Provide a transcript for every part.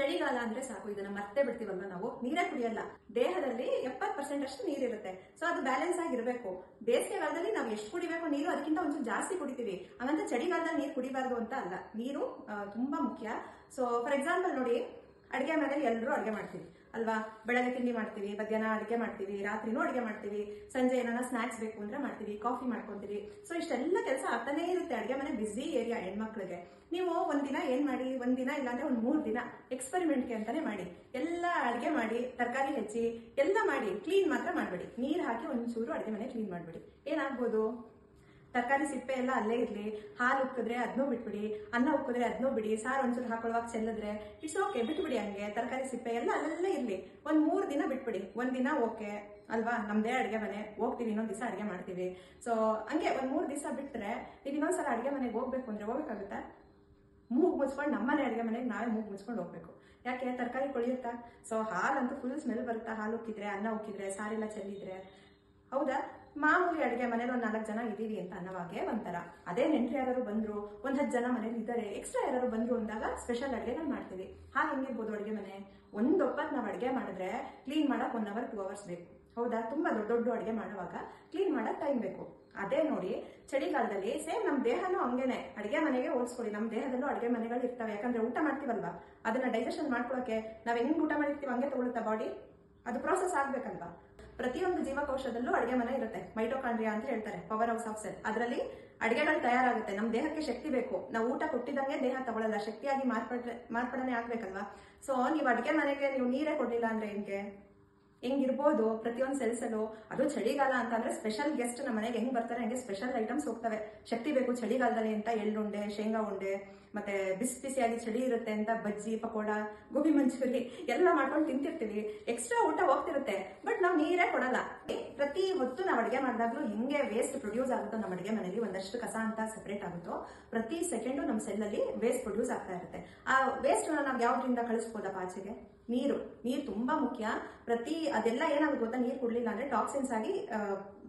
ಚಳಿಗಾಲ ಅಂದ್ರೆ ಸಾಕು. ಇದನ್ನ ಮತ್ತೆ ಬಿಡ್ತೀವಲ್ವ ನಾವು? ನೀರೇ ಕುಡಿಯಲ್ಲ. ದೇಹದಲ್ಲಿ ಎಪ್ಪತ್ತು ಪರ್ಸೆಂಟ್ ಅಷ್ಟು ನೀರಿರುತ್ತೆ. ಸೊ ಅದು ಬ್ಯಾಲೆನ್ಸ್ ಆಗಿರ್ಬೇಕು. ಬೇಸಿಗೆಗಾಲದಲ್ಲಿ ನಾವು ಎಷ್ಟು ಕುಡಿಬೇಕು ನೀರು, ಅದಕ್ಕಿಂತ ಒಂಚೂರು ಜಾಸ್ತಿ ಕುಡಿತೀವಿ. ಹಂಗಂತ ಚಳಿಗಾಲದಲ್ಲಿ ನೀರು ಕುಡಿಬಾರ್ದು ಅಂತ ಅಲ್ಲ. ನೀರು ತುಂಬಾ ಮುಖ್ಯ. ಸೊ ಫಾರ್ ಎಕ್ಸಾಂಪಲ್ ನೋಡಿ ಅಡುಗೆ ಮನೇಲಿ ಎಲ್ಲರೂ ಅಡುಗೆ ಮಾಡ್ತೀವಿ. ಅಲ್ವಾ? ಬೆಳಗ್ಗೆ ತಿಂಡಿ ಮಾಡ್ತೀವಿ, ಮಧ್ಯಾಹ್ನ ಅಡುಗೆ ಮಾಡ್ತೀವಿ, ರಾತ್ರಿನೂ ಅಡುಗೆ ಮಾಡ್ತೀವಿ, ಸಂಜೆ ಏನಾರ ಸ್ನಾಕ್ಸ್ ಬೇಕು ಅಂದ್ರೆ ಮಾಡ್ತೀವಿ ಕಾಫಿ ಮಾಡ್ಕೊಂತೀವಿ. ಸೊ ಇಷ್ಟೆಲ್ಲ ಕೆಲಸ ಆಗ್ತಾನೇ ಇರುತ್ತೆ. ಅಡುಗೆ ಮನೆ ಬಿಸಿ ಏರಿಯಾ ಹೆಣ್ಮಕ್ಳಿಗೆ. ನೀವು ಒಂದಿನ ಏನು ಮಾಡಿ? ಒಂದಿನ ಇಲ್ಲಾಂದ್ರೆ ಒಂದು ಮೂರು ದಿನ ಎಕ್ಸ್ಪೆರಿಮೆಂಟ್ಗೆ ಅಂತಾನೆ ಮಾಡಿ. ಎಲ್ಲ ಅಡುಗೆ ಮಾಡಿ, ತರಕಾರಿ ಹೆಚ್ಚಿ, ಎಲ್ಲ ಮಾಡಿ ಕ್ಲೀನ್ ಮಾತ್ರ ಮಾಡಬೇಡಿ. ನೀರು ಹಾಕಿ ಒಂಚೂರು ಅಡುಗೆ ಮನೆ ಕ್ಲೀನ್ ಮಾಡಬೇಡಿ. ಏನಾಗ್ಬೋದು? ತರಕಾರಿ ಸಿಪ್ಪೆ ಎಲ್ಲ ಅಲ್ಲೇ ಇರಲಿ, ಹಾಲು ಉಕ್ಕಿದ್ರೆ ಅದನ್ನೂ ಬಿಟ್ಬಿಡಿ, ಅನ್ನ ಉಕ್ಕಿದ್ರೆ ಅದನ್ನೂ ಬಿಡಿ, ಸಾರು ಒಂಚೂರು ಹಾಕೊಳ್ಳುವಾಗ ಚೆಲ್ಲಿದ್ರೆ ಇಟ್ಸ್ ಓಕೆ ಬಿಟ್ಬಿಡಿ ಹಂಗೆ, ತರಕಾರಿ ಸಿಪ್ಪೆ ಎಲ್ಲ ಅಲ್ಲಲ್ಲೇ ಇರಲಿ. ಒಂದು ಮೂರು ದಿನ ಬಿಟ್ಬಿಡಿ, ಒಂದು ದಿನ ಓಕೆ ಅಲ್ವಾ? ನಮ್ಮದೇ ಅಡುಗೆ ಮನೆ, ಹೋಗ್ತೀವಿ, ಇನ್ನೊಂದು ದಿವಸ ಅಡುಗೆ ಮಾಡ್ತೀವಿ. ಸೊ ಹಂಗೆ ಒಂದು ಮೂರು ದಿವಸ ಬಿಟ್ಟರೆ ನೀವು ಇನ್ನೊಂದ್ಸಲ ಅಡುಗೆ ಮನೆಗೆ ಹೋಗ್ಬೇಕು ಅಂದರೆ ಹೋಗ್ಬೇಕಾಗುತ್ತಾ? ಮೂಗು ಮುಚ್ಕೊಂಡು ನಮ್ಮನೆ ಅಡುಗೆ ಮನೆಗೆ ನಾವೇ ಮೂಗು ಮುಚ್ಕೊಂಡು ಹೋಗ್ಬೇಕು. ಯಾಕೆ, ತರಕಾರಿ ಕೊಳಿಯುತ್ತಾ? ಸೊ ಹಾಲಂತೂ ಫುಲ್ ಸ್ಮೆಲ್ ಬರುತ್ತಾ? ಹಾಲು ಉಕ್ಕಿದ್ರೆ, ಅನ್ನ ಉಕ್ಕಿದ್ರೆ, ಸಾರೆಲ್ಲ ಚೆಲ್ಲಿದ್ರೆ. ಹೌದಾ? ಮಾಮೂಲಿ ಅಡುಗೆ ಮನೇಲಿ ಒಂದು ನಾಲ್ಕು ಜನ ಇದ್ದೀವಿ ಅಂತ ಅನ್ನೋವಾಗೆ ಒಂಥರ. ಅದೇ ನೆಂಟ್ರಿ ಯಾರು ಬಂದ್ರು, ಒಂದ್ ಹತ್ತು ಜನ ಮನೇಲಿ ಇದ್ದಾರೆ ಎಕ್ಸ್ಟ್ರಾ ಯಾರು ಬಂದ್ರು ಅಂದಾಗ ಸ್ಪೆಷಲ್ ಅಡುಗೆಗಳು ಮಾಡ್ತೀವಿ. ಹಾಗೆ ಹೆಂಗಿರ್ಬೋದು ಅಡುಗೆ ಮನೆ? ಒಂದು ಒಪ್ಪತ್ತು ನಾವು ಅಡುಗೆ ಮಾಡಿದ್ರೆ ಕ್ಲೀನ್ ಮಾಡಕ್ ಒನ್ ಅವರ್ ಟೂ ಅವರ್ಸ್ ಬೇಕು. ಹೌದಾ? ತುಂಬಾ ದೊಡ್ಡ ದೊಡ್ಡ ಅಡುಗೆ ಮಾಡುವಾಗ ಕ್ಲೀನ್ ಮಾಡಕ್ ಟೈಮ್ ಬೇಕು. ಅದೇ ನೋಡಿ, ಚಳಿಗಾಲದಲ್ಲಿ ಸೇಮ್ ನಮ್ಮ ದೇಹನೂ ಹಂಗೇನೆ. ಅಡುಗೆ ಮನೆಗೆ ಹೋಲಿಸ್ಕೊಳ್ಳಿ. ನಮ್ಮ ದೇಹದಲ್ಲೂ ಅಡುಗೆ ಮನೆಗಳು ಇರ್ತವೆ. ಯಾಕಂದ್ರೆ ಊಟ ಮಾಡ್ತೀವಲ್ವಾ? ಅದನ್ನ ಡೈಜೆಷನ್ ಮಾಡ್ಕೊಳಕ್ಕೆ ನಾವ್ ಹೆಂಗ್ ಊಟ ಮಾಡಿರ್ತೀವಿ ಹಂಗೆ ತಗೊಳುತ್ತಾ ಬಾಡಿ ಅದು ಪ್ರೋಸೆಸ್ ಆಗ್ಬೇಕಲ್ವಾ? ಪ್ರತಿಯೊಂದು ಜೀವಕೋಶದಲ್ಲೂ ಅಡುಗೆ ಮನೆ ಇರುತ್ತೆ. ಮೈಟೋಕಾಂಡ್ರಿಯಾ ಅಂತ ಹೇಳ್ತಾರೆ ಪವರ್ ಹೌಸ್ ಆಫ್ ಸೆಲ್ ಅದರಲ್ಲಿ ಅಡುಗೆಗಳು ತಯಾರಾಗುತ್ತೆ. ನಮ್ಮ ದೇಹಕ್ಕೆ ಶಕ್ತಿ ಬೇಕು. ನಾವು ಊಟ ಕೊಟ್ಟಿದಂಗೆ ದೇಹ ತಗೊಳ್ಳಲ್ಲ ಶಕ್ತಿಯಾಗಿ ಮಾರ್ಪಡ ಮಾರ್ಪಡನೆ ಆಗ್ಬೇಕಲ್ವಾ? ಸೊ ನೀವು ಅಡುಗೆ ಮನೆಗೆ ನೀವು ನೀರೇ ಕೊಡಲಿಲ್ಲ ಅಂದ್ರೆ ಹೆಂಗೆ ಹೆಂಗಿರ್ಬೋದು, ಪ್ರತಿಯೊಂದು ಸೆಲ್ಸಲ್ಲೂ ಅದು ಚಳಿಗಾಲ ಅಂತ ಅಂದ್ರೆ ಸ್ಪೆಷಲ್ ಗೆಸ್ಟ್ ನಮ್ಮ ಮನೆಗೆ ಹೆಂಗ್ ಬರ್ತಾರೆ, ಹಂಗೆ ಸ್ಪೆಷಲ್ ಐಟಮ್ಸ್ ಹೋಗ್ತವೆ. ಶಕ್ತಿ ಬೇಕು ಚಳಿಗಾಲದಲ್ಲಿ ಅಂತ ಎಳ್ಳುಂಡೆ, ಶೇಂಗಾ ಉಂಡೆ, ಮತ್ತೆ ಬಿಸಿ ಬಿಸಿಯಾಗಿ ಚಳಿ ಇರುತ್ತೆ ಅಂತ ಬಜ್ಜಿ, ಪಕೋಡ, ಗೋಬಿ ಮಂಚೂರಿ ಎಲ್ಲ ಮಾಡ್ಕೊಂಡು ತಿಂತಿರ್ತೀವಿ. ಎಕ್ಸ್ಟ್ರಾ ಊಟ ಹೋಗ್ತಿರುತ್ತೆ ಬಟ್ ನಾವು ನೀರೇ ಕೊಡಲ್ಲ. ಪ್ರತಿ ಹೊತ್ತು ನಾವು ಅಡುಗೆ ಮಾಡಿದಾಗ್ಲೂ ಹೆಂಗೆ ವೇಸ್ಟ್ ಪ್ರೊಡ್ಯೂಸ್ ಆಗುತ್ತೋ ನಮ್ಮ ಅಡುಗೆ ಮನೆಯಲ್ಲಿ ಒಂದಷ್ಟು ಕಸ ಅಂತ ಸೆಪರೇಟ್ ಆಗುತ್ತೋ, ಪ್ರತಿ ಸೆಕೆಂಡು ನಮ್ಮ ಸೆಲ್ಲಲ್ಲಿ ವೇಸ್ಟ್ ಪ್ರೊಡ್ಯೂಸ್ ಆಗ್ತಾ ಇರುತ್ತೆ. ಆ ವೇಸ್ಟ್ ನಾವು ಯಾವ್ದ್ರಿಂದ ಕಳಿಸ್ಬೋದಪ್ಪ ಆಚೆಗೆ? ನೀರು. ನೀರು ತುಂಬಾ ಮುಖ್ಯ. ಪ್ರತಿ ಅದೆಲ್ಲ ಏನಾಗುತ್ತೆ ಗೊತ್ತಾ? ನೀರು ಕುಡಲಿಲ್ಲ ಅಂದ್ರೆ ಟಾಕ್ಸಿನ್ಸ್ ಆಗಿ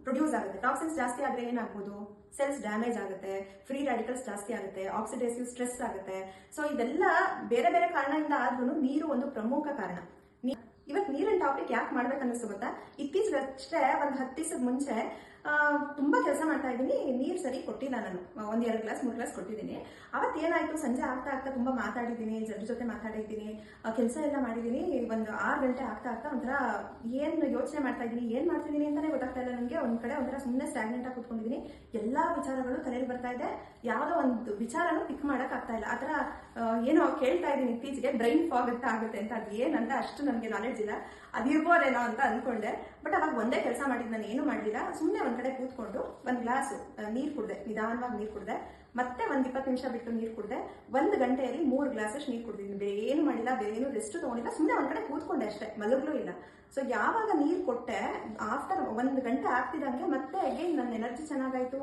ಪ್ರೊಡ್ಯೂಸ್ ಆಗುತ್ತೆ. ಟಾಕ್ಸಿನ್ಸ್ ಜಾಸ್ತಿ ಆದ್ರೆ ಏನಾಗ್ಬೋದು? ಸೆಲ್ಸ್ ಡ್ಯಾಮೇಜ್ ಆಗುತ್ತೆ. ಫ್ರೀ ರ್ಯಾಡಿಕಲ್ಸ್ ಜಾಸ್ತಿ ಆಗುತ್ತೆ. ಆಕ್ಸಿಡೇಸಿವ್ ಸ್ಟ್ರೆಸ್ ಆಗುತ್ತೆ. ಸೊ ಇದೆಲ್ಲ ಬೇರೆ ಬೇರೆ ಕಾರಣದಿಂದ ಆದ್ರೂ ನೀರು ಒಂದು ಪ್ರಮುಖ ಕಾರಣ. ಇವತ್ತು ನೀರಿನ ಟಾಪಿಕ್ ಯಾಕೆ ಮಾಡ್ಬೇಕು ಅನ್ನಿಸ್ತು ಗೊತ್ತಾ ಇತ್ತೀಚೆಗಷ್ಟೇ ಒಂದು ಹತ್ತು ದಿವಸದ ಮುಂಚೆ ತುಂಬಾ ಕೆಲಸ ಮಾಡ್ತಾ ಇದ್ದೀನಿ. ನೀರು ಸರಿ ಕೊಟ್ಟಿಲ್ಲ ನಾನು. ಒಂದ್ ಎರಡು ಗ್ಲಾಸ್, ಮೂರು ಗ್ಲಾಸ್ ಕೊಟ್ಟಿದ್ದೀನಿ. ಅವತ್ತು ಏನಾಯ್ತು? ಸಂಜೆ ಆಗ್ತಾ ಆಗ್ತಾ ತುಂಬಾ ಮಾತಾಡಿದ್ದೀನಿ, ಜನರ ಜೊತೆ ಮಾತಾಡಿದ್ದೀನಿ ಕೆಲಸ ಎಲ್ಲ ಮಾಡಿದ್ದೀನಿ. ಒಂದು ಆರು ಗಂಟೆ ಆಗ್ತಾ ಆಗ್ತಾ ಒಂಥರ ಏನ್ ಯೋಚನೆ ಮಾಡ್ತಾ ಇದ್ದೀನಿ, ಏನ್ ಮಾಡ್ತಿದ್ದೀನಿ ಅಂತಾನೆ ಗೊತ್ತಾಗ್ತಾ ಇಲ್ಲ ನನಗೆ ಒಂದ್ ಕಡೆ ಒಂಥರ ಸುಮ್ಮನೆ ಸ್ಟಾಗ್ನೆಂಟ್ ಆಗಿ ಕೂತ್ಕೊಂಡಿದ್ದೀನಿ. ಎಲ್ಲಾ ವಿಚಾರಗಳು ತಲೆಯಲ್ಲಿ ಬರ್ತಾ ಇದೆ. ಯಾವುದೋ ಒಂದು ವಿಚಾರನೂ ಪಿಕ್ ಮಾಡಕ್ ಆಗ್ತಾ ಇಲ್ಲ. ಆತರ ಏನೋ ಕೇಳ್ತಾ ಇದ್ದೀನಿ. ಇತ್ತೀಚೆಗೆ ಬ್ರೈನ್ ಫಾಗ್ ಅಂತ ಆಗುತ್ತೆ ಅಂತ. ಅದು ಏನಂತ ಅಷ್ಟು ನನಗೆ ನಾಲೆಡ್ಜ್ ಇಲ್ಲ ಅದಿರ್ಬೋದೇನೋ ಅಂತ ಅನ್ಕೊಂಡೆ. ಬಟ್ ಅವಾಗ ಒಂದೇ ಕೆಲಸ ಮಾಡಿದ್, ನಾನು ಏನು ಮಾಡಲಿಲ್ಲ. ಸುಮ್ಮನೆ ಒಂದ್ ಕಡೆ ಕೂತ್ಕೊಂಡು ಒಂದು ಗ್ಲಾಸು ನೀರು ಕುಡ್ದೆ. ನಿಧಾನವಾಗಿ ನೀರು ಕುಡ್ದೆ. ಮತ್ತೆ ಒಂದ್ ಇಪ್ಪತ್ತು ನಿಮಿಷ ಬಿಟ್ಟು ನೀರು ಕುಡ್ದೆ ಒಂದು ಗಂಟೆಯಲ್ಲಿ ಮೂರು ಗ್ಲಾಸಸ್ ನೀರು ಕುಡ್ದಿದ್ದೀನಿ ಬೇರೆ ಏನು ಮಾಡಿಲ್ಲ ಬೇರೆ ಏನು ರೆಸ್ಟ್ ತಗೊಂಡಿಲ್ಲ ಸುಮ್ಮನೆ ಒಂದ್ ಕಡೆ ಕೂತ್ಕೊಂಡೆ ಅಷ್ಟೇ ಮಲಗ್ಲೂ ಇಲ್ಲ. ಸೊ ಯಾವಾಗ ನೀರು ಕೊಟ್ಟೆ ಆಫ್ಟರ್ ಒಂದು ಗಂಟೆ ಆಗ್ತಿದಂಗೆ ಮತ್ತೆ ಅಗೇನ್ ನನ್ನ ಎನರ್ಜಿ ಚೆನ್ನಾಗಾಯ್ತು.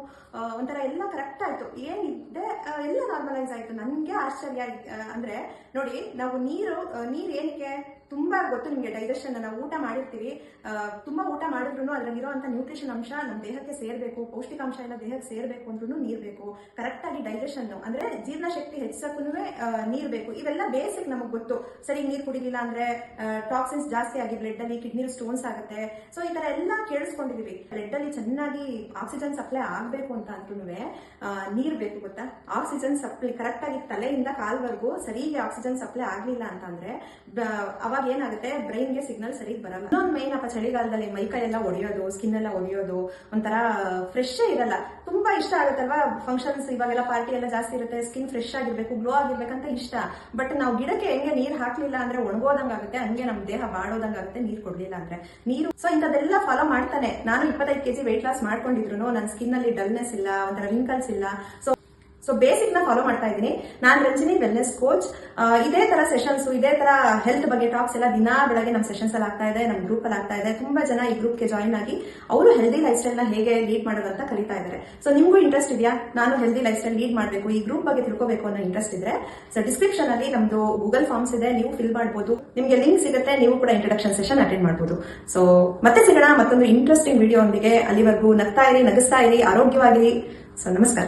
ಒಂಥರ ಎಲ್ಲ ಕರೆಕ್ಟ್ ಆಯ್ತು. ಏನಿದೆ ಆ, ಎಲ್ಲ ನಾರ್ಮಲೈಸ್ ಆಯ್ತು. ನನಗೆ ಆಶ್ಚರ್ಯ ಅಂದ್ರೆ ನೋಡಿ ನಾವು ನೀರು ನೀರ್ ಏನಕ್ಕೆ? ತುಂಬಾ ಗೊತ್ತು ನಿಮಗೆ ಡೈಜೆಷನ್ ನಾವು ಊಟ ಮಾಡಿರ್ತೀವಿ. ತುಂಬಾ ಊಟ ಮಾಡಿದ್ರು ಅದ್ರಲ್ಲಿರುವಂತ ನ್ಯೂಟ್ರಿಷನ್ ಅಂಶ ನಮ್ಮ ದೇಹಕ್ಕೆ ಸೇರ್ಬೇಕು ಪೌಷ್ಟಿಕಾಂಶ ಎಲ್ಲ ದೇಹಕ್ಕೆ ಸೇರ್ಬೇಕು ಅಂದ್ರೂ ನೀರ್ ಬೇಕು. ಕರೆಕ್ಟ್ ಆಗಿ ಡೈಜೆಷನ್ ಅಂದ್ರೆ ಜೀರ್ಣಶಕ್ತಿ ಹೆಚ್ಚಿಸಕ್ಕೂ ನೀರ್ ಬೇಕು. ಇವೆಲ್ಲ ಬೇಸಿಕ್ ನಮಗ್ ಗೊತ್ತು. ಸರಿ, ನೀರ್ ಕುಡಿಲಿಲ್ಲ ಅಂದ್ರೆ ಟಾಕ್ಸಿನ್ಸ್ ಜಾಸ್ತಿ ಆಗಿ ಬ್ಲಡ್ ಅಲ್ಲಿ ಕಿಡ್ನಿ ಸ್ಟೋನ್ಸ್ ಆಗುತ್ತೆ. ಸೊ ಈ ತರ ಎಲ್ಲ ಕೇಳಿಸ್ಕೊಂಡಿದೀವಿ. ಬ್ಲಡ್ ಅಲ್ಲಿ ಚೆನ್ನಾಗಿ ಆಕ್ಸಿಜನ್ ಸಪ್ಲೈ ಆಗ್ಬೇಕು ಅಂತ ಅಂದ್ರೂ ನೀರ್ ಬೇಕು ಗೊತ್ತಾ? ಆಕ್ಸಿಜನ್ ಸಪ್ಲೈ ಕರೆಕ್ಟ್ ಆಗಿ ತಲೆಯಿಂದ ಕಾಲ್ವರೆಗೂ ಸರಿಗೆ ಆಕ್ಸಿಜನ್ ಸಪ್ಲೈ ಆಗ್ಲಿಲ್ಲ ಅಂತಂದ್ರೆ ಅಂದ್ರೆ ಅವಾಗ ಏನಾಗುತ್ತೆ? ಬ್ರೈನ್ಗೆ ಸಿಗ್ನಲ್ ಸರಿಗ್ ಬರಲ್ಲ. ಇನ್ನೊಂದು ಮೈನ್ ಅಪ್ಪ ಚಳಿಗಾಲದಲ್ಲಿ ಮೈ ಕೈ ಎಲ್ಲ ಒಡೆಯೋದು ಸ್ಕಿನ್ ಎಲ್ಲ ಒಡೆಯೋದು, ಒಂಥರ ಫ್ರೆಶ್ ಇರಲ್ಲ. ತುಂಬಾ ಇಷ್ಟ ಆಗುತ್ತಲ್ವಾ? ಫಂಕ್ಷನ್ಸ್ ಇವಾಗೆಲ್ಲ ಪಾರ್ಟಿ ಎಲ್ಲ ಜಾಸ್ತಿ ಇರುತ್ತೆ ಸ್ಕಿನ್ ಫ್ರೆಶ್ ಆಗಿರ್ಬೇಕು ಗ್ಲೋ ಆಗಿರ್ಬೇಕಂತ ಇಷ್ಟ. ಬಟ್ ನಾವು ಗಿಡಕ್ಕೆ ಹೆಂಗೆ ನೀರ್ ಹಾಕ್ಲಿಲ್ಲ ಅಂದ್ರೆ ಒಣಗೋದಂಗಾಗುತ್ತೆ ಹಂಗೆ ನಮ್ ದೇಹ ಬಾಡೋದಂಗಾಗುತ್ತೆ ನೀರ್ ಕೊಡ್ಲಿಲ್ಲ ಅಂದ್ರೆ. ನೀರು ಸೊ ಇಂಥದ್ದೆಲ್ಲ ಫಾಲೋ ಮಾಡ್ತಾನೆ. ನಾನು ಇಪ್ಪತ್ತೈದು ಕೆಜಿ ವೆಯ್ಟ್ ಲಾಸ್ ಮಾಡ್ಕೊಂಡಿದ್ರು ನನ್ನ ಸ್ಕಿನ್ ಅಲ್ಲಿ ಡಲ್ನೆಸ್ ಇಲ್ಲ, ಒಂಥರ ರಿಂಕಲ್ಸ್ ಇಲ್ಲ. ಸೊ ಸೊ ಬೇಸಿಕ್ನ ಫಾಲೋ ಮಾಡ್ತಾ ಇದ್ದೀನಿ. ನಾನು ರಂಜಿನಿ ವೆಲ್ನೆಸ್ ಕೋಚ್ ಇದೇ ತರ ಸೆಷನ್ಸ್ ಇದೇ ತರ ಹೆಲ್ತ್ ಬಗ್ಗೆ ಟಾಕ್ಸ್ ಎಲ್ಲ ದಿನಾ ಬೆಳಗ್ಗೆ ನಮ್ಮ ಸೆಷನ್ಸ್ ಅಲ್ಲಿ ಆಗ್ತಾ ಇದೆ ನಮ್ಮ ಗ್ರೂಪ್ ಅಲ್ಲಿ ಆಗ್ತಾ ಇದೆ. ತುಂಬಾ ಜನ ಈ ಗ್ರೂಪ್ಗೆ ಜಾಯಿನ್ ಆಗಿ ಅವರು ಹೆಲ್ದಿ ಲೈಫ್ ಸ್ಟೈಲ್ನ ಹೇಗೆ ಲೀಡ್ ಮಾಡೋದು ಅಂತ ಕಲಿತಾ ಇದ್ದಾರೆ ಸೊ ನಿಮಗೂ ಇಂಟ್ರೆಸ್ಟ್ ಇದೆಯಾ? ನಾನು ಹೆಲ್ದಿ ಲೈಫ್ ಸ್ಟೈಲ್ ಲೀಡ್ ಮಾಡಬೇಕು. ಈ ಗ್ರೂಪ್ ಬಗ್ಗೆ ತಿಳ್ಕೋಬೇಕು ಅನ್ನೋ ಇಂಟ್ರೆಸ್ಟ್ ಇದ್ರೆ ಸೊ ಡಿಸ್ಕ್ರಿಪ್ಷನ್ ಅಲ್ಲಿ ನಮ್ದು ಗೂಗಲ್ ಫಾರ್ಮ್ಸ್ ಇದೆ. ನೀವು ಫಿಲ್ ಮಾಡಬಹುದು ನಿಮಗೆ ಲಿಂಕ್ ಸಿಗುತ್ತೆ. ನೀವು ಕೂಡ ಇಂಟ್ರಡಕ್ಷನ್ ಸೆಷನ್ ಅಟೆಂಡ್ ಮಾಡಬಹುದು ಸೊ ಮತ್ತೆ ಸಿಗೋಣ ಮತ್ತೊಂದು ಇಂಟ್ರೆಸ್ಟಿಂಗ್ ವಿಡಿಯೋ ಅಲ್ಲಿವರೆಗೂ ನಗ್ತಾ ಇರಿ, ನಗಿಸ್ತಾ ಇರಿ, ಆರೋಗ್ಯವಾಗಿರಿ. ಸೊ ನಮಸ್ಕಾರ.